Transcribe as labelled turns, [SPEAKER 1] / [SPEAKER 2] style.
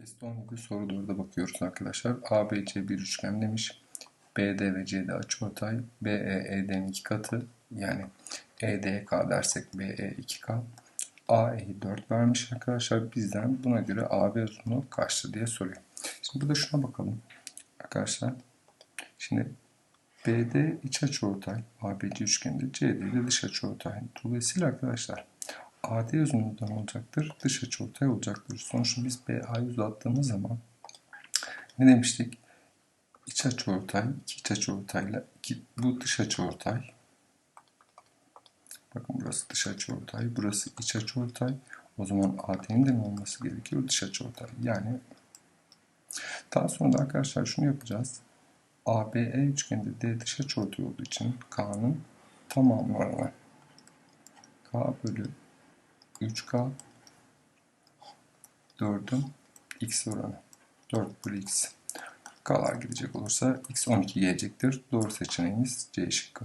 [SPEAKER 1] Test 17 soru 4'e bakıyoruz arkadaşlar. ABC bir üçgen demiş. BD ve CD açıortay. BE ED'nin iki katı. Yani EDK dersek BE 2K. AE'yi 4 vermiş arkadaşlar. Bizden buna göre AB uzunluğu kaçtı diye soruyor. Şimdi burada şuna bakalım. Arkadaşlar. Şimdi BD iç açıortay. ABC üçgeninde CD de dış açıortay. Dolayısıyla arkadaşlar AD uzunluğundan olacaktır. Dış açıortay olacaktır. Sonuçta biz BA'yı uzattığımız zaman ne demiştik? İç açıortay, iki iç açıortayla iki, bu dış açıortay. Bakın burası dış açıortay, burası iç açıortay. O zaman AD'nin de mi olması gerekiyor? Dış açıortay. Yani daha sonra da arkadaşlar şunu yapacağız. ABE üçgeninde D dış açıortay olduğu için K'nın tamamlarına K bölü 3K 4'ün x oranı. 4 bölü x. K'lar gidecek olursa x 12 gelecektir. Doğru seçeneğimiz C şıkkı.